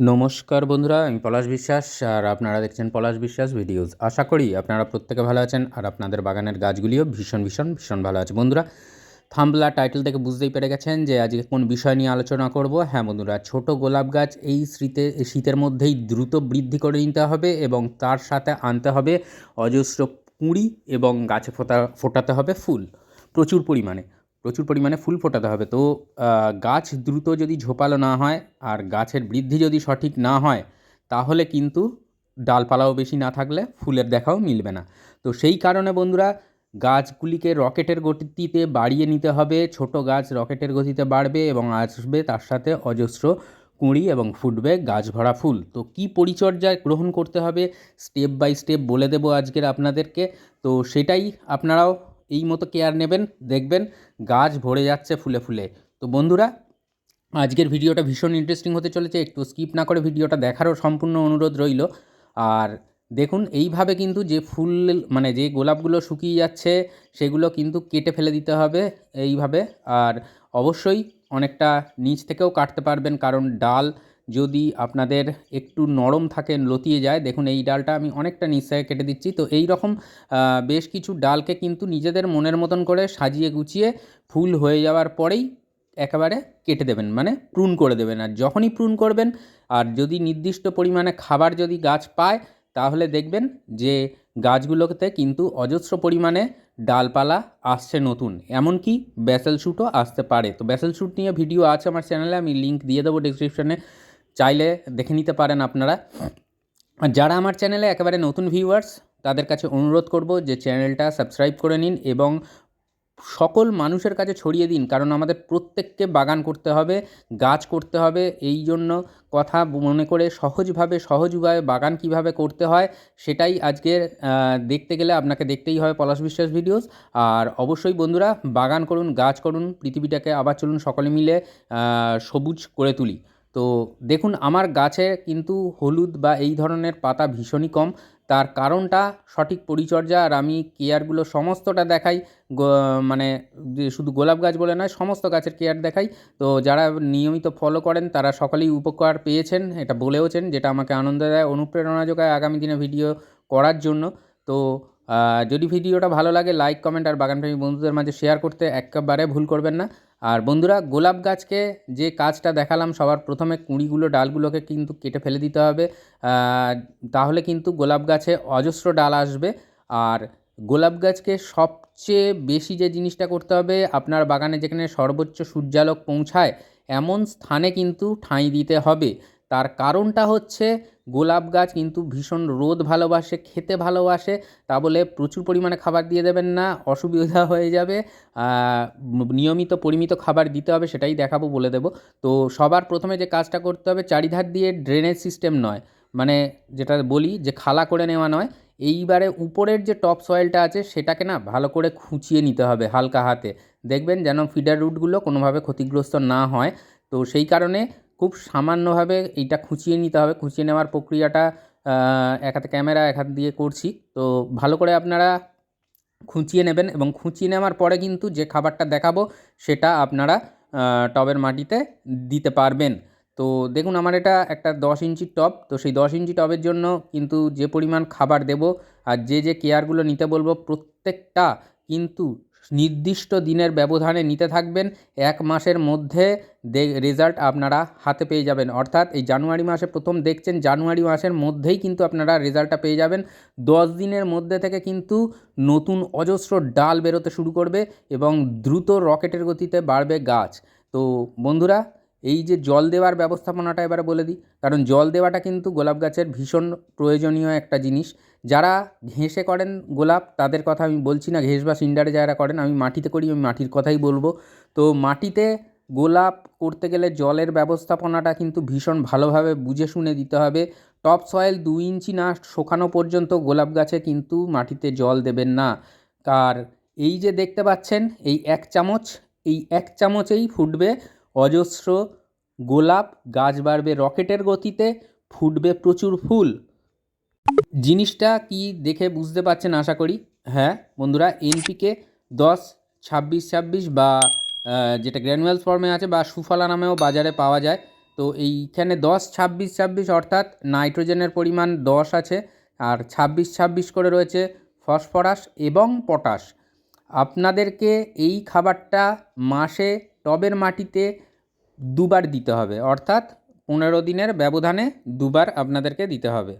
নমস্কার বন্ধুরা, আমি পলাশ বিশ্বাস আর আপনারা দেখছেন পলাশ বিশ্বাস ভিডিওস। আশা করি আপনারা প্রত্যেকে ভালো আছেন আর আপনাদের বাগানের গাছগুলিও ভীষণ ভীষণ ভীষণ ভালো আছে। বন্ধুরা, থাম্বলা টাইটেল থেকে বুঝতেই পেরে গেছেন যে আজকে কোন বিষয় নিয়ে আলোচনা করব। হ্যাঁ বন্ধুরা, ছোট গোলাপ গাছ এই শীতে শীতের মধ্যেই দ্রুত বৃদ্ধি করে নিতে হবে এবং তার সাথে আনতে হবে অজস্র কুঁড়ি এবং গাছে ফোটা ফোটাতে হবে ফুল প্রচুর পরিমাণে। প্রচুর পরিমাণে ফুল ফোটাতে হবে। তো গাছ দ্রুত যদি ঝোপালো না হয় আর গাছের বৃদ্ধি যদি সঠিক না হয়, তাহলে কিন্তু ডালপালাও বেশি না থাকলে ফুলের দেখাও মিলবে না। তো, সেই কারণে বন্ধুরা, গাছগুলিকে রকেটের গতিতে বাড়িয়ে নিতে হবে। ছোট গাছ রকেটের গতিতে বাড়বে এবং আসবে তার সাথে অজস্র কুঁড়ি এবং ফুটবে গাছ ভরা ফুল। তো, কি পরিচর্যা গ্রহণ করতে হবে? স্টেপ বাই স্টেপ বলে দেবো আজকের আপনাদেরকে। তো, সেটাই আপনারাও এই মতো কেয়ার নেবেন, দেখবেন গাছ ভরে যাচ্ছে ফুলে ফুলে। তো বন্ধুরা, আজকের ভিডিওটা ভীষণ ইন্টারেস্টিং হতে চলেছে, একটু স্কিপ না করে ভিডিওটা দেখারও সম্পূর্ণ অনুরোধ রইল। আর দেখুন, এইভাবে কিন্তু যে ফুল মানে যে গোলাপগুলো শুকিয়ে যাচ্ছে, সেগুলো কিন্তু কেটে ফেলে দিতে হবে এইভাবে। আর অবশ্যই অনেকটা নিচ থেকেও কাটতে পারবেন, কারণ ডাল যদি আপনাদের একটু নরম থাকে, লতিয়ে যায়, দেখুন এই ডালটা আমি অনেকটা নিচ থেকে কেটে দিচ্ছি। তো এই রকম বেশ কিছু ডালকে কিন্তু নিজেদের মনের মতন করে সাজিয়ে গুছিয়ে ফুল হয়ে যাওয়ার পরেই একেবারে কেটে দেবেন মানে প্রুন করে দেবেন। আর যখনই প্রুন করবেন, আর যদি নির্দিষ্ট পরিমাণে খাবার যদি গাছ পায়, তাহলে দেখবেন যে গাছগুলোতে কিন্তু অজস্র পরিমাণে ডালপালা আসছে নতুন। এমনকি ব্যাসেল শ্যুটও আসতে পারে। তো ব্যাসেল শ্যুট নিয়ে ভিডিও আছে আমার চ্যানেলে, আমি লিঙ্ক দিয়ে দেবো ডিসক্রিপশনে চাইলে দেখে নিতে পারেন আপনারা। আর যারা আমার চ্যানেলে একেবারে নতুন ভিউয়ার্স তাদের কাছে অনুরোধ করব যে চ্যানেলটা সাবস্ক্রাইব করে নিন এবং সকল মানুষের কাছে ছড়িয়ে দিন, কারণ আমাদের প্রত্যেককে বাগান করতে হবে, গাছ করতে হবে, এই জন্য কথা মনে করে সহজভাবে সহজ উপায়ে বাগান কীভাবে করতে হয়, সেটাই আজকে দেখতে গেলে আপনাকে দেখতেই হবে পলাশ বিশ্বাস ভিডিওস আর অবশ্যই বন্ধুরা, বাগান করুন, গাছ করুন, পৃথিবীটাকে আবার চলুন সকলে মিলে সবুজ করে তুলি। তো দেখুন, আমার গাছে কিন্তু হলুদ বা এই ধরনের পাতা ভীষণই কম। তার কারণটা সঠিক পরিচর্যা আর আমি কেয়ারগুলো সমস্তটা দেখাই। মানে শুধু গোলাপ গাছ বলে নয়, সমস্ত গাছের কেয়ার দেখাই। তো যারা নিয়মিত ফলো করেন, তারা সকলেই উপকার পেয়েছেন, এটা বলেওছেন, যেটা আমাকে আনন্দ দেয়, অনুপ্রেরণা যোগায় আগামী দিনে ভিডিও করার জন্য। তো যদি ভিডিওটা ভালো লাগে লাইক কমেন্ট আর বাগানপ্রেমী বন্ধুদের মাঝে শেয়ার করতে একেবারে ভুল করবেন না। আর বন্ধুরা, গোলাপ গাছকে যে কাজটা দেখালাম, সবার প্রথমে কুঁড়িগুলো, ডালগুলোকে কিন্তু কেটে ফেলে দিতে হবে। তাহলে কিন্তু গোলাপ গাছে অজস্র ডাল আসবে। আর গোলাপ গাছকে সবচেয়ে বেশি যে জিনিসটা করতে হবে, আপনার বাগানে যেখানে সর্বোচ্চ সূর্যালোক পৌঁছায়, এমন স্থানে কিন্তু ঠাঁই দিতে হবে। তার কারণটা হচ্ছে গোলাপ গাছ কিন্তু ভীষণ রোদ ভালোবাসে, খেতে ভালোবাসে, তা বলে প্রচুর পরিমাণে খাবার দিয়ে দেবেন না, অসুবিধা হয়ে যাবে নিয়মিত পরিমিত খাবার দিতে হবে সেটাই দেখাবো বলে দেবো। তো সবার প্রথমে যে কাজটা করতে হবে চারিধার দিয়ে ড্রেনেজ সিস্টেম নয় মানে যেটা বলি যে খালা করে নেওয়া নয়, এইবারে উপরের যে টপ সয়েলটা আছে সেটাকে না ভালো করে খুঁচিয়ে নিতে হবে হালকা হাতে। দেখবেন যেন ফিডার রুটগুলো কোনোভাবে ক্ষতিগ্রস্ত না হয়। তো সেই কারণে খুব সামান্যভাবে এইটা খুঁচিয়ে নিতে হবে। খুঁচিয়ে নেওয়ার প্রক্রিয়াটা এক হাতে ক্যামেরা, এক হাত দিয়ে করছি। তো ভালো করে আপনারা খুঁচিয়ে নেবেন এবং খুঁচিয়ে নেওয়ার পরে কিন্তু যে খাবারটা দেখাবো সেটা আপনারা টবের মাটিতে দিতে পারবেন। তো দেখুন আমার এটা একটা দশ ইঞ্চির টব। তো সেই দশ ইঞ্চি টবের জন্য কিন্তু যে পরিমাণ খাবার দেব আর যে যে কেয়ারগুলো নিতে বলব, প্রত্যেকটা কিন্তু নির্দিষ্ট দিনের ব্যবধানে নিতে থাকবেন। এক মাসের মধ্যে রেজাল্ট আপনারা হাতে পেয়ে যাবেন। অর্থাৎ এই জানুয়ারি মাসে প্রথম দেখছেন, জানুয়ারি মাসের মধ্যেই কিন্তু আপনারা রেজাল্টটা পেয়ে যাবেন। দশ দিনের মধ্যে থেকে কিন্তু নতুন অজস্র ডাল বেরোতে শুরু করবে এবং দ্রুত রকেটের গতিতে বাড়বে গাছ। তো বন্ধুরা এই যে জল দেওয়ার ব্যবস্থাপনাটা এবারে বলে দিই, কারণ জল দেওয়াটা কিন্তু গোলাপ গাছের ভীষণ প্রয়োজনীয় একটা জিনিস। যারা ঘেঁষে করেন গোলাপ, তাদের কথা আমি বলছি না, ঘেঁষ বা সিন্ডারে যারা করেন, আমি মাটিতে করি, আমি মাটির কথাই বলব। তো মাটিতে গোলাপ করতে গেলে জলের ব্যবস্থাপনাটা কিন্তু ভীষণ ভালোভাবে বুঝে শুনে দিতে হবে। টপ সয়েল দু ইঞ্চি না শোকানো পর্যন্ত গোলাপ গাছে কিন্তু মাটিতে জল দেবেন না। আর এই যে দেখতে পাচ্ছেন, এই এক চামচ, এই এক চামচেই ফুটবে। অজস্র গোলাপ গাছ বাড়বে রকেটের গতিতে, ফুটবে প্রচুর ফুল। জিনিসটা কি দেখে বুঝতে পারছেন আশা করি? হ্যাঁ বন্ধুরা, এনপিকে দশ, ছাব্বিশ ছাব্বিশ বা যেটা গ্র্যানুয়ালস ফর্মে আছে বা সুফলা নামেও বাজারে পাওয়া যায়। তো এইখানে দশ, ছাব্বিশ ছাব্বিশ অর্থাৎ নাইট্রোজেনের পরিমাণ দশ আছে আর ছাব্বিশ ছাব্বিশ করে রয়েছে ফসফরাস এবং পটাশ। আপনাদেরকে এই খাবারটা মাসে টবের মাটিতে দুবার দিতে হবে, অর্থাৎ পনেরো দিনের ব্যবধানে দুবার আপনাদেরকে দিতে হবে।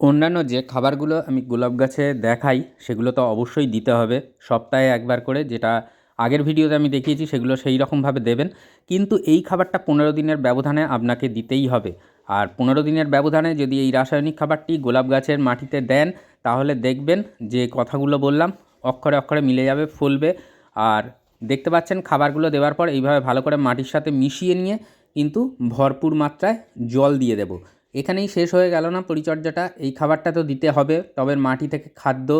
অন্যান্য যে খাবারগুলো আমি গোলাপ গাছে দেখাই, সেগুলো তো অবশ্যই দিতে হবে। সপ্তাহে একবার করে যেটা আগের ভিডিওতে আমি দেখিয়েছি, সেগুলো সেই রকমভাবে দেবেন। কিন্তু এই খাবারটা পনেরো দিনের ব্যবধানে আপনাকে দিতেই হবে। আর পনেরো দিনের ব্যবধানে যদি এই রাসায়নিক খাবারটি গোলাপ গাছের মাটিতে দেন, তাহলে দেখবেন যে কথাগুলো বললাম, অক্ষরে অক্ষরে মিলে যাবে, ফলবে। আর দেখতে পাচ্ছেন, খাবারগুলো দেওয়ার পর এইভাবে ভালো করে মাটির সাথে মিশিয়ে নিয়ে কিন্তু ভরপুর মাত্রায় জল দিয়ে দেবো। এখানেই শেষ হয়ে গেল না পরিচর্যাটা। এই খাবারটা তো দিতে হবে, তবে মাটি থেকে খাদ্য,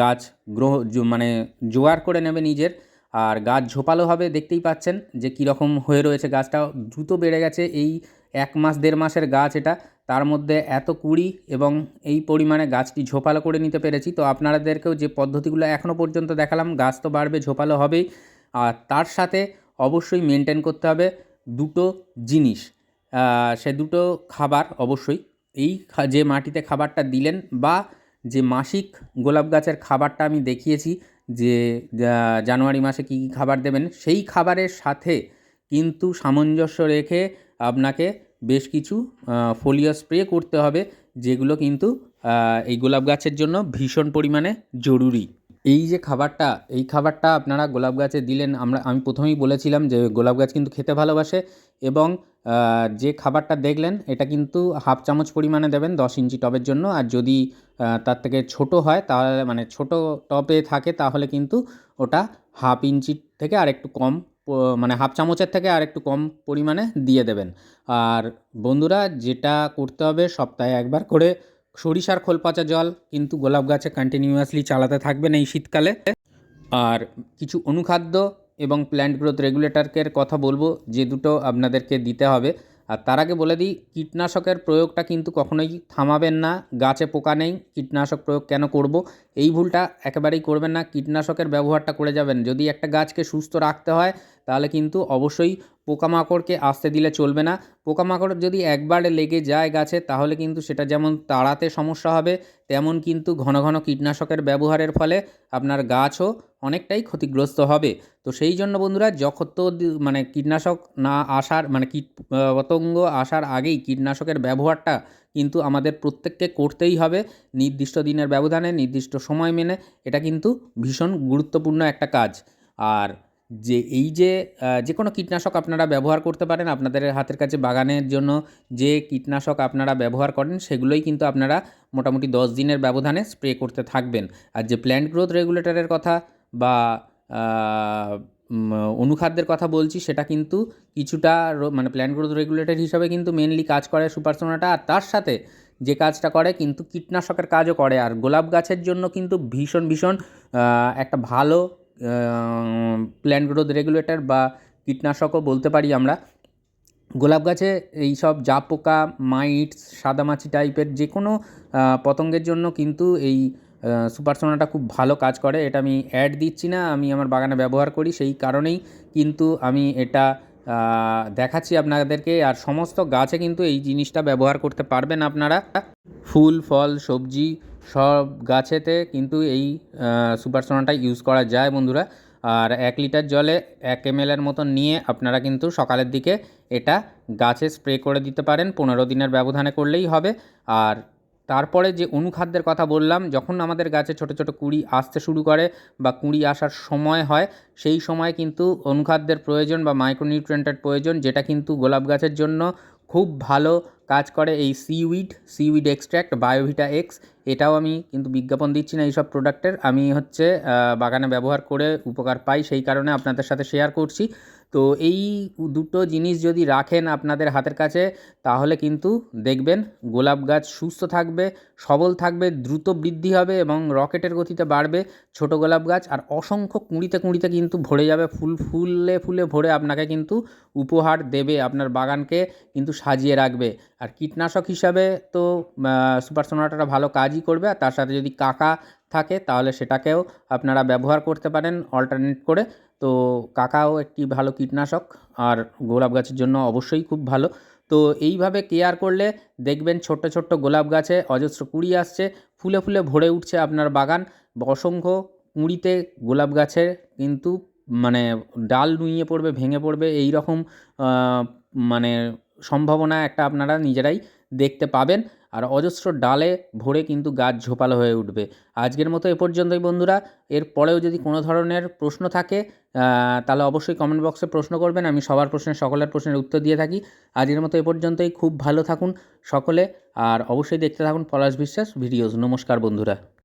গাছ গ্রহ মানে জোগাড় করে নেবে নিজের। আর গাছ ঝোপালো হবে, দেখতেই পাচ্ছেন যে কীরকম হয়ে রয়েছে গাছটা দ্রুত বেড়ে গেছে এই এক মাস, দেড় মাসের গাছ এটা। তার মধ্যে এত কুড়ি এবং এই পরিমাণে গাছটি ঝোপালো করে নিতে পেরেছি। তো আপনাদেরকেও যে পদ্ধতিগুলো এখনও পর্যন্ত দেখালাম, গাছ তো বাড়বে, ঝোপালো হবেই। আর তার সাথে অবশ্যই মেনটেন করতে হবে দুটো জিনিস। সে দুটো খাবার অবশ্যই। এই যে মাটিতে খাবারটা দিলেন বা যে মাসিক গোলাপ গাছের খাবারটা আমি দেখিয়েছি যে জানুয়ারি মাসে কী কী খাবার দেবেন, সেই খাবারের সাথে কিন্তু সামঞ্জস্য রেখে আপনাকে বেশ কিছু ফোলিও স্প্রে করতে হবে, যেগুলো কিন্তু এই গোলাপ গাছের জন্য ভীষণ পরিমাণে জরুরি। এই যে খাবারটা, এই খাবারটা আপনারা গোলাপ গাছে দিলেন, আমরা, আমি প্রথমেই বলেছিলাম যে গোলাপ গাছ কিন্তু খেতে ভালোবাসে এবং যে খাবারটা দেখলেন, এটা কিন্তু হাফ চামচ পরিমাণে দেবেন, দশ ইঞ্চি টবের জন্য। আর যদি তার থেকে ছোট হয়, তাহলে মানে ছোট টবে থাকে, তাহলে কিন্তু ওটা হাফ ইঞ্চি থেকে আর একটু কম মানে হাফ চামচের থেকে আর একটু কম পরিমাণে দিয়ে দেবেন। আর বন্ধুরা, যেটা করতে হবে সপ্তাহে একবার করে সরিষার খোল পচা জল, কিন্তু গোলাপ গাছে কন্টিনিউয়াসলি চালাতে থাকবেন এই শীতকালে। আর কিছু অনুখাদ্য এবং প্ল্যান্ট গ্রোথ রেগুলেটরকের কথা বলব, যে দুটো আপনাদেরকে দিতে হবে। আর তার আগে বলে দিই, কীটনাশকের প্রয়োগটা কিন্তু কখনোই থামাবেন না। গাছে পোকা নেই, কীটনাশক প্রয়োগ কেন করব? এই ভুলটা একেবারেই করবেন না, কীটনাশকের ব্যবহারটা করে যাবেন। যদি একটা গাছকে সুস্থ রাখতে হয়, তাহলে কিন্তু অবশ্যই পোকামাকড়কে আসতে দিলে চলবে না। পোকামাকড় যদি একবার লেগে যায় গাছে, তাহলে কিন্তু সেটা যেমন তাড়াতে সমস্যা হবে, তেমন কিন্তু ঘন ঘন কীটনাশকের ব্যবহারের ফলে আপনার গাছও অনেকটাই ক্ষতিগ্রস্ত হবে। তো সেই জন্য বন্ধুরা যত দি- মানে কীটনাশক না আসার মানে কীট পতঙ্গ আসার আগেই কীটনাশকের ব্যবহারটা কিন্তু আমাদের প্রত্যেককে করতেই হবে নির্দিষ্ট দিনের ব্যবধানে, নির্দিষ্ট সময় মেনে। এটা কিন্তু ভীষণ গুরুত্বপূর্ণ একটা কাজ। আর যে এই যে যে কোনো কীটনাশক আপনারা ব্যবহার করতে পারেন আপনাদের হাতের কাছে বাগানের জন্য, যে কীটনাশক আপনারা ব্যবহার করেন সেগুলোই কিন্তু আপনারা মোটামুটি দশ দিনের ব্যবধানে স্প্রে করতে থাকবেন। আর যে প্ল্যান্ট গ্রোথ রেগুলেটরের কথা বা অনুখাদ্যের কথা বলছি, সেটা কিন্তু কিছুটা মানে প্ল্যান্ট গ্রোথ রেগুলেটর হিসাবে কিন্তু মেনলি কাজ করে সুপারসোনাটা, আর তার সাথে যে কাজটা করে কিন্তু কীটনাশকের কাজও করে, আর গোলাপ গাছের জন্য কিন্তু ভীষণ ভীষণ একটা ভালো প্ল্যান্ট গ্রোথ রেগুলেটর বা কীটনাশকও বলতে পারি আমরা। গোলাপ গাছে এই সব জাপ পোকা মাইটস সাদামাছি টাইপের যে কোনো পতঙ্গের জন্য কিন্তু এই সুপারসোনাটা খুব ভালো কাজ করে। এটা আমি অ্যাড দিচ্ছি না, আমি আমার বাগানে ব্যবহার করি, সেই কারণেই কিন্তু আমি এটা দেখাচ্ছি আপনাদেরকে। আর সমস্ত গাছে কিন্তু এই জিনিসটা ব্যবহার করতে পারবেন আপনারা। ফুল, ফল, সবজি সব গাছেতে কিন্তু এই সুপারসোনাটা ইউজ করা যায় বন্ধুরা। আর এক লিটার জলে এক এম এর মতন নিয়ে আপনারা কিন্তু সকালের দিকে এটা গাছে স্প্রে করে দিতে পারেন। পনেরো দিনের ব্যবধানে করলেই হবে। আর তারপরে যে অনুখাদ্যের কথা বললাম, যখন আমাদের গাছে ছোট ছোট কুঁড়ি আসতে শুরু করে বা কুঁড়ি আসার সময় হয়, সেই সময় কিন্তু অনুখাদ্যের প্রয়োজন বা মাইক্রোনিউট্রিয়েন্টের প্রয়োজন, যেটা কিন্তু গোলাপ গাছের জন্য খুব ভালো কাজ করে এই seaweed seaweed extract Biovita X এটাও আমি কিন্তু বিজ্ঞাপন দিচ্ছি না এইসব প্রোডাক্টের আমি হচ্ছে বাগানে ব্যবহার করে উপকার পাই, সেই কারণে আপনাদের সাথে শেয়ার করছি। তো এই দুটো জিনিস যদি রাখেন আপনাদের হাতের কাছে, তাহলে কিন্তু দেখবেন গোলাপ গাছ সুস্থ থাকবে, সবল থাকবে, দ্রুত বৃদ্ধি হবে এবং রকেটের গতিতে বাড়বে ছোট গোলাপ গাছ আর অসংখ্য কুঁড়িতে কুঁড়িতে কিন্তু ভরে যাবে, ফুল ফুলে ফুলে ভরে আপনাকে কিন্তু উপহার দেবে, আপনার বাগানকে কিন্তু সাজিয়ে রাখবে। আর কীটনাশক হিসাবে তো সুপারসোনাটা ভালো কাজই করবে আর তার সাথে যদি কাকা থাকে, তাহলে সেটাকেও আপনারা ব্যবহার করতে পারেন অল্টারনেট করে তো কাকাও একটি ভালো কীটনাশক আর গোলাপ গাছের জন্য অবশ্যই খুব ভালো। তো এইভাবে কেয়ার করলে দেখবেন ছোট্ট ছোট্ট গোলাপ গাছে অজস্র কুড়ি আসছে, ফুলে ফুলে ভরে উঠছে আপনার বাগান। অসংখ্য কুঁড়িতে গোলাপ গাছের কিন্তু মানে ডাল নুইয়ে পড়বে, ভেঙে পড়বে এই রকম মানে সম্ভাবনা একটা আপনারা নিজেরাই দেখতে পাবেন। আর অজস্র ডালে ভরে কিন্তু গাছ ঝোপালো হয়ে উঠবে। আজকের মতো এ পর্যন্তই বন্ধুরা। এর পরেও যদি কোনো ধরনের প্রশ্ন থাকে তাহলে অবশ্যই কমেন্ট বক্সে প্রশ্ন করবেন। আমি সবার প্রশ্নের, সকলের প্রশ্নের উত্তর দিয়ে থাকি। আজকের মতো এ পর্যন্তই। খুব ভালো থাকুন সকলে। আর অবশ্যই দেখতে থাকুন পলাশ বিশ্বাস ভিডিওস। নমস্কার বন্ধুরা।